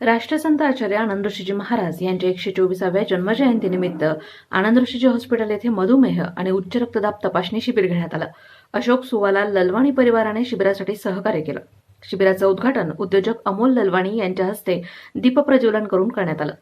राष्ट्रसंत आचार्य आनंद ऋषीजी महाराज यांच्या एकशे चोवीसाव्या जन्मजयंतीनिमित्त आनंद ऋषीजी हॉस्पिटल येथे मधुमेह आणि उच्च रक्तदाब तपासणी शिबिर घेण्यात आलं. अशोक सुवाला ललवाणी परिवाराने शिबिरासाठी सहकार्य केलं. शिबिराचं उद्घाटन उद्योजक अमोल ललवाणी यांच्या हस्ते दीपप्रज्वलन करून करण्यात आलं.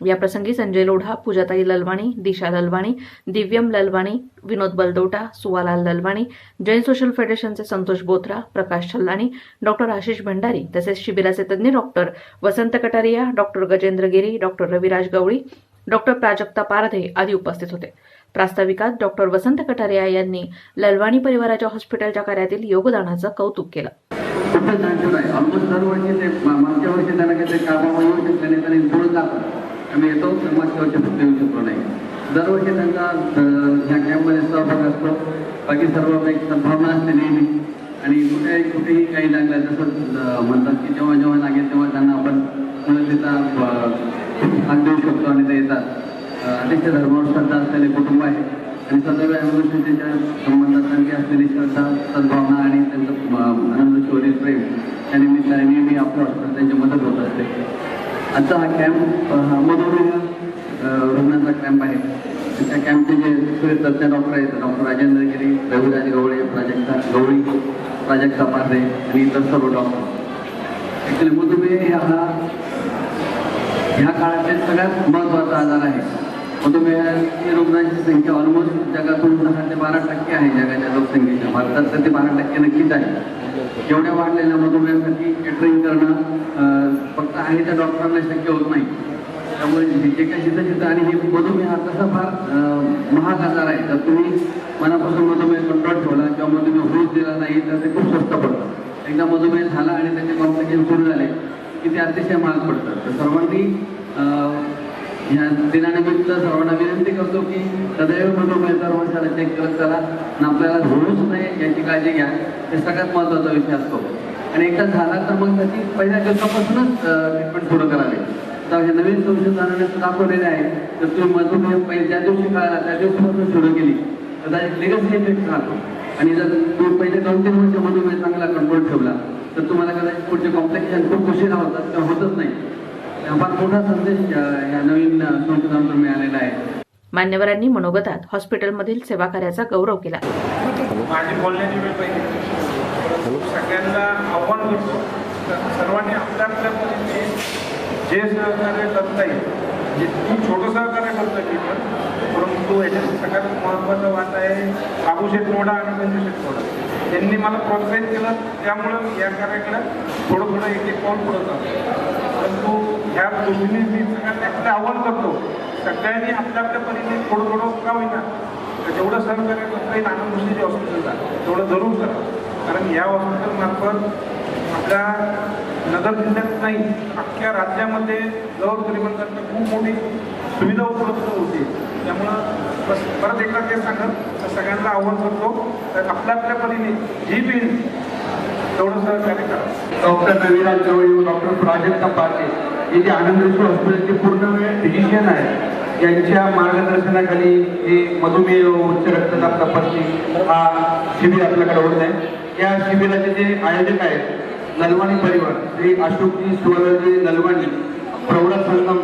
याप्रसंगी संजय लोढा पूजाताई ललवाणी दिशा ललवाणी दिव्यम ललवाणी विनोद बलदोटा सुवालाल ललवाणी जैन सोशल फेडरेशनचे संतोष बोथरा प्रकाश छल्लाणी डॉक्टर आशिष भंडारी तसेच शिबिराचे तज्ज्ञ doctor Vasant Kataria doctor Gajendra Giri doctor Raviraj Gawali doctor Prajakta Pardhe आदी उपस्थित होते. प्रास्ताविकात डॉक्टर वसंत कटारिया यांनी ललवाणी परिवाराच्या हॉस्पिटलच्या कार्यातील योगदानाचं कौतुक केलं. ऑलमोस्ट दरवर्षी ते मागच्या वर्षी त्यांना काहीतरी कामावर येऊ त्यांनी जातात आम्ही येतो. समाजसेवाचे मागच्या वर्षी फक्त येऊ शकलो नाही. दरवर्षी त्यांचा ह्या कॅम्पमध्ये सहभाग असतो. बाकी सर्व एक सद्भावना असते नेहमी. आणि कुठे कुठेही काही लागलं जसं म्हणतात की जेव्हा जेव्हा लागेल तेव्हा त्यांना आपण मदतीचा हात देऊ शकतो आणि ते येतात. अतिशय धर्मावर श्रद्धा असलेले कुटुंब आहे. आणि सदैव अमृतच्या संबंधासारखी असलेली श्रद्धा सद्भावना आणि त्यांचं अं, आनंद शौर्य प्रेम त्या निमित्ताने नेहमी आपलं असतं त्यांची मदत होत असते आजचा हा कॅम्प मधुमेह रुग्णांचा कॅम्प आहे. त्या कॅम्पचे जे सगळे डॉक्टर आहेत डॉक्टर राजेंद्र गिरी रघुराज गवळे प्राजक्ता गवळी प्राजक्ता पारदे आणि इतर सर्व डॉक्टर ॲक्च्युली मधुमेह हा ह्या काळातील सगळ्यात महत्त्वाचा आजार आहे. मधुमेहाची रुग्णांची संख्या ऑलमोस्ट जगातून दहा ते बारा टक्के आहे जगाच्या लोकसंख्येच्या. भारतात तर ते बारा टक्के नक्कीच आहे. एवढ्या वाढलेल्या मधुमेहासाठी केटरिंग करणं फक्त आणि त्या डॉक्टरांना शक्य होत नाही. त्यामुळे जे काही जिथं जिथं आणि हे मधुमेह हा तसा फार महाग आजार आहे. तर तुम्ही मनापासून मधुमेह कंट्रोल ठेवला किंवा मधुमेह होऊच दिला नाही तर ते खूप स्वस्त पडतं. एकदा मधुमेह झाला आणि त्याचे कॉम्प्लिकेशन सुरू झाले की ते अतिशय महाग पडतात तर सर्वांनी अं, ह्या दिनानिमित्त सर्वांना विनंती करतो की सदैव मधुमेह दर चेक करत चला. आणि आपल्याला होऊच नये याची काळजी घ्या. हे सगळ्यात महत्त्वाचा विषय असतो. आणि एकदा झाला तर मग त्याची पहिल्या दिवसापासूनच ट्रीटमेंट सुरू करावी. आता हे नवीन संशोधनाने दाखवलेले आहे. तर तुम्ही मधुमेह पहिले ज्या दिवशी कळाला त्या दिवसापासून सुरू केली. तर त्याचा लिगसी इफेक्ट राहतो. आणि जर तुम्ही पहिले दोन तीन वर्ष मधुमेह चांगला कंट्रोल ठेवला तर तुम्हाला कदाचित पुढचे कॉम्प्लेक्शन खूप उशिरा होतात किंवा होतच नाही. फार मोठा संदेश या नवीन संशोधनातून मिळालेला आहे. मान्यवरांनी मनोगतात हॉस्पिटलमधील सेवा कार्याचा गौरव केला. माझी बोलण्याची वेळ पाहिजे. सगळ्यांना आव्हान करतो. तर सर्वांनी आपल्या आपल्या परीने जे सहकार्य करता येईल जे ती छोटं सहकार्य करता येईल पण परंतु याच्यात सगळ्यात महत्त्वाचं वाट आहे बाबू शेठ मोडा आणि संजू शेठ मोडा. त्यांनी मला प्रोत्साहित केलं त्यामुळं या कार्याकडे थोडं थोडं एक एक पाऊल पुढं जातो परंतु ह्या गोष्टीने मी सगळ्यांना आव्हान करतो. सगळ्यांनी आपल्या आपल्या परीने थोडं थोडं का होईना जेवढं जेवढं करायचं काही नाना गोष्टी जे हॉस्पिटलला तेवढं जरूर करा. कारण या हॉस्पिटलमार्फत आपल्या नगर जिल्ह्यात नाही अख्ख्या राज्यामध्ये जवळ गरिबांसाठी खूप मोठी सुविधा उपलब्ध होती. त्यामुळं बस परत एकदा ते सांगत तर सगळ्यांना आव्हान करतो तर आपल्या आपल्या परीने जी बी तेवढं सहकार्य करा. डॉक्टर रविराज जवळ डॉक्टर प्राजक्ता पाटील. हे जे आनंद हॉस्पिटलचे पूर्ण वेळ फिजिशियन आहेत यांच्या मार्गदर्शनाखाली हे मधुमेह उच्च रक्तदाब तपासणी हा शिबिर आपल्याकडे होत आहे. या शिबिराचे जे आयोजक आहेत नलवाणी परिवार श्री अशोकजी सुवर्णजी नलवाणी प्रौढा संगम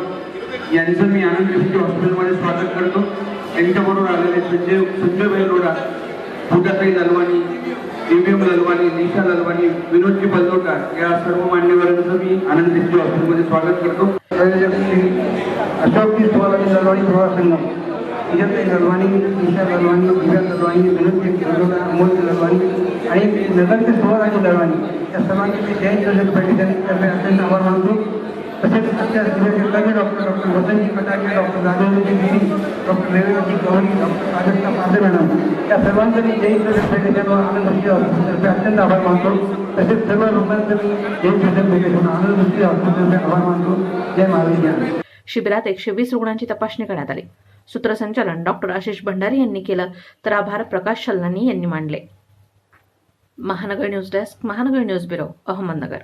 यांचं मी आनंद हॉस्पिटलमध्ये स्वागत करतो. यांच्याबरोबर आलेले संजय संजय बैलोडा पूजाताई नलवाणी एम ललवाणी निशा ललवाणी विनोदजी बलदोटा या सर्व मान्यवरांचं मी आनंद दृष्टी हॉस्पिटलमध्ये स्वागत करतो. अशोक की सोलानी ललवाणी प्रवाह संगम विजय ललवाणी निशा ललवाणी दिव्या ललवाणी विनोदजी बलदोटा अमोल ललवाणी आणि नगरचे सोळाची ललवाणी या सर्वांनी मी जयंत जैन पाटील फेडरेशनतर्फे अत्यंत आभार मानतो. तसेच आजच्या जिल्ह्याचे तज्ञ डॉक्टर डॉक्टर वसंतजी कटाके डॉक्टर राजेंद्रजी गिरी डॉक्टर रेवेजी गवळी डॉक्टर प्राजक्ता पांडे मॅडम या सर्वांचं जय जैन सोशल आनंद दृष्टी अत्यंत आभार मानतो तसेच सर्व लोकांचं मी जैन सोशल फेडरेशन आनंद दृष्टी आभार मानतो जय महाराज शिबिरात एकशे वीस रुग्णांची तपासणी करण्यात आली. सूत्रसंचालन डॉक्टर आशिष भंडारी यांनी केलं तर आभार प्रकाश शल्लानी यांनी मांडले. Mahanagar news desk Mahanagar news bureau Ahmednagar.